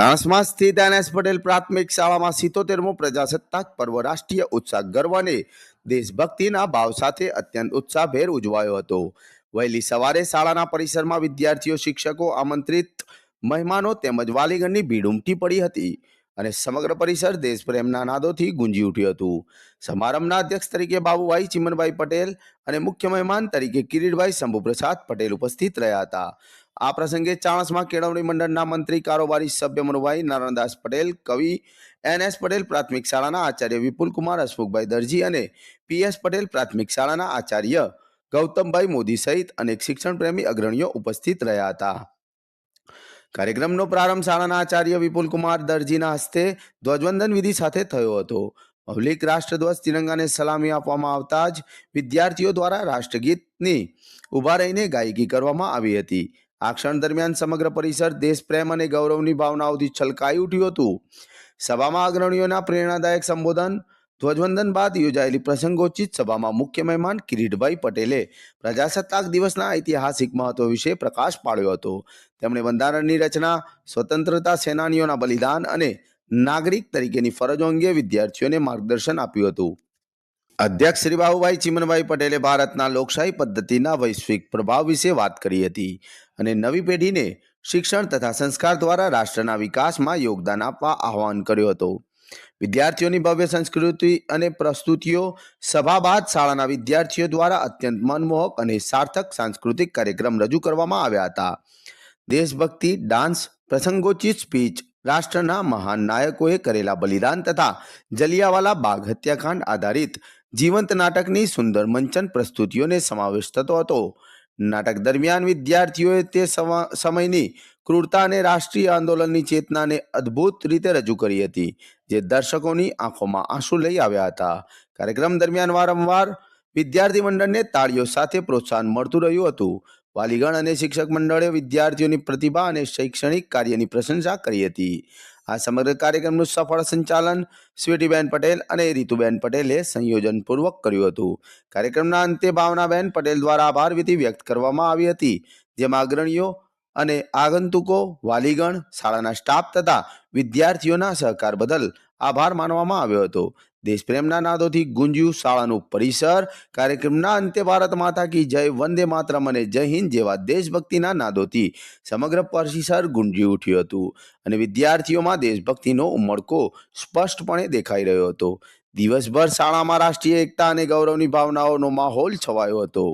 ચાણસ્મા સ્થિત એનએસ પટેલ પ્રાથમિક શાળામાં સિત્તોતેરમો પ્રજાસત્તાક પર્વ રાષ્ટ્રીય ઉત્સાહ ગર્વ અને દેશભક્તિના ભાવ સાથે અત્યંત ઉત્સાહભેર ઉજવાયો હતો. વહેલી સવારે શાળાના પરિસરમાં વિદ્યાર્થીઓ, શિક્ષકો, આમંત્રિત મહેમાનો તેમજ વાલીગણની ભીડ ઉમટી પડી હતી અને સમગ્ર પરિસર દેશપ્રેમના નાદોથી ગુંજી ઉઠ્યું હતું. સમારંભના અધ્યક્ષ તરીકે બાબુભાઈ ચિમનભાઈ પટેલ અને મુખ્ય મહેમાન તરીકે કિરીટભાઈ શંભુપ્રસાદ પટેલ ઉપસ્થિત રહ્યા હતા. આ પ્રસંગે ચાણસમાં કેળવણી મંડળના મંત્રી કારોબારી સભ્ય મનુભાઈ નારાયણદાસ પટેલ, કવિ એન એસ પટેલ, પ્રાથમિક શાળાના આચાર્ય વિપુલકુમાર હસમુખભાઈ દરજી અને પીએસ પટેલ, પ્રાથમિક શાળાના આચાર્ય ગૌતમભાઈ મોદી સહિત અનેક શિક્ષણ પ્રેમી અગ્રણીઓ ઉપસ્થિત રહ્યા હતા. કાર્યક્રમનો પ્રારંભ શાળાના આચાર્ય વિપુલકુમાર દરજીના હસ્તે ધ્વજવંદન વિધિ સાથે થયો હતો. મૌલિક રાષ્ટ્રધ્વજ તિરંગાને સલામી આપવામાં આવતા જ વિદ્યાર્થીઓ દ્વારા રાષ્ટ્રગીતની ઊભા રહીને ગાયકી કરવામાં આવી હતી. આ ક્ષણ દરમિયાન સમગ્ર પરિસર દેશપ્રેમ અને ગૌરવની ભાવનાઓથી છલકાઈ ઉઠ્યું હતું. સભામાં અગ્રણીઓના પ્રેરણાદાયક સંબોધન, ધ્વજવંદન બાદ યોજાયેલી પ્રસંગોચિત સભામાં મુખ્ય મહેમાન કિરીટભાઈ પટેલે પ્રજાસત્તાક દિવસના ઐતિહાસિક મહત્વ વિશે પ્રકાશ પાડ્યો હતો. તેમણે બંધારણની રચના, સ્વતંત્રતા સેનાનીઓના બલિદાન અને નાગરિક તરીકેની ફરજો અંગે વિદ્યાર્થીઓને માર્ગદર્શન આપ્યું હતું. અધ્યક્ષ શ્રી બાહુભાઈ ચિમનભાઈ પટેલે ભારતના લોકશાહી પદ્ધતિના વૈશ્વિક પ્રભાવ વિશે વાત કરી હતી અને નવી પેઢીને શિક્ષણ તથા સંસ્કાર દ્વારા રાષ્ટ્રના વિકાસમાં યોગદાન આપવા આહવાન કર્યો હતો. વિદ્યાર્થીઓની ભવ્ય સંસ્કૃતિ અને પ્રસ્તુતિઓ, સભા બાદ શાળાના વિદ્યાર્થીઓ દ્વારા અત્યંત મનમોહક અને સાર્થક સાંસ્કૃતિક કાર્યક્રમ રજૂ કરવામાં આવ્યા હતા. દેશભક્તિ, ડાન્સ, પ્રસંગોચિત સ્પીચ, રાષ્ટ્રના મહાન નાયકોએ કરેલા બલિદાન તથા જલિયાવાલા બાગ હત્યાકાંડ આધારિત જીવંત નાટકની સુંદર મંચન પ્રસ્તુતિઓને સમાવેશ થતો હતો. નાટક દરમિયાન વિદ્યાર્થીઓએ તે સમ- સમયની ક્રૂરતા અને રાષ્ટ્રીય આંદોલનની ચેતનાને અદ્ભુત રીતે રજૂ કરી હતી, જે દર્શકોની આંખોમાં આંસુ લઈ આવ્યા હતા. કાર્યક્રમ દરમિયાન વારંવાર વિદ્યાર્થી મંડળને તાળીઓ સાથે પ્રોત્સાહન મળતું રહ્યું હતું. વાલીગણ અને શિક્ષક મંડળે વિદ્યાર્થીઓની પ્રતિભા અને શૈક્ષણિક કાર્યની પ્રશંસા કરી હતી. આ સમગ્ર કાર્યક્રમનું સફળ સંચાલન સ્વીટીબેન પટેલ અને રીતુબેન પટેલે સંયોજનપૂર્વક કર્યું હતું. કાર્યક્રમના અંતે ભાવનાબેન પટેલ દ્વારા આભાર વિધિ વ્યક્ત કરવામાં આવી હતી. જેમાં અગ્રણીઓ અને આગંતુકો, વાલીગણ, શાળાના સ્ટાફ તથા વિદ્યાર્થીઓના સહકાર બદલ આભાર માનવામાં આવ્યો હતો. દેશપ્રેમના નાદોથી ગુંજ્યું શાળાનું પરિસર. કાર્યક્રમના અંતે ભારત માતા કી જય, વંદે માતરમ અને જય હિન્દ જેવા દેશભક્તિના નાદોથી સમગ્ર પરિસર ગુંજી ઉઠ્યું હતું અને વિદ્યાર્થીઓમાં દેશભક્તિનો ઉમળકો સ્પષ્ટપણે દેખાઈ રહ્યો હતો. દિવસભર શાળામાં રાષ્ટ્રીય એકતા અને ગૌરવની ભાવનાઓનો માહોલ છવાયો હતો.